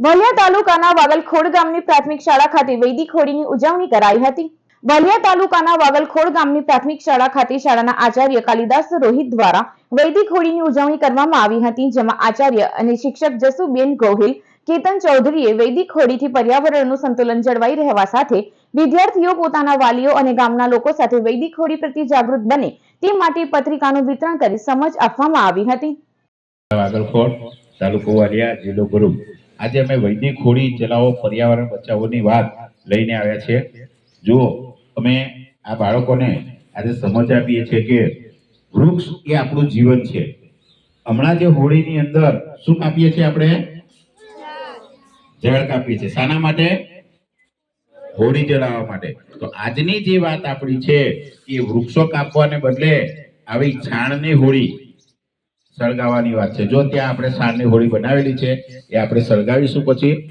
વલિયા તાલુકાના વાગલખોડ ગામની પ્રાથમિક શાળા ખાતે વૈદિક હોળીની ઉજવણી કરાઈ હતી. વલિયા તાલુકાના વાગલખોડ ગામની પ્રાથમિક શાળા ખાતે શાળાના આચાર્ય કાલિદાસ રોહિત દ્વારા વૈદિક હોળીની ઉજવણી કરવામાં આવી હતી, જેમાં આચાર્ય અને શિક્ષક જસુબેન ગોહિલ, કેતન ચૌધરીએ વૈદિક હોળીથી પર્યાવરણનું સંતુલન જળવાઈ રહેવા સાથે વિદ્યાર્થીઓ પોતાના વાલીઓ અને ગામના લોકો સાથે વૈદિક હોળી પ્રત્યે જાગૃત બને તે માટે પત્રિકાનું વિતરણ કરી સમજ આપવામાં આવી હતી. વાગલખોડ તાલુકો વાલિયા જિલ્લો ભરૂચ. આજે અમે વૈદિક હોળી ચલાવો, પર્યાવરણ બચાવોની વાત લઈને આવ્યા છે જુઓ અમે આ બાળકોને આજે સમજ આપીએ છીએ કે વૃક્ષ એ આપણું જીવન છે. હમણાં જે હોળીની અંદર શું કાપીએ છીએ આપણે? ઝાડ કાપીએ છીએ. શાના માટે? હોળી જલાવવા માટે. તો આજની જે વાત આપણી છે એ વૃક્ષો કાપવાને બદલે આવી છાણની હોળી સળગાવવાની વાત છે. જો ત્યાં આપણે સારની હોળી બનાવેલી છે એ આપણે સળગાવીશું પછી.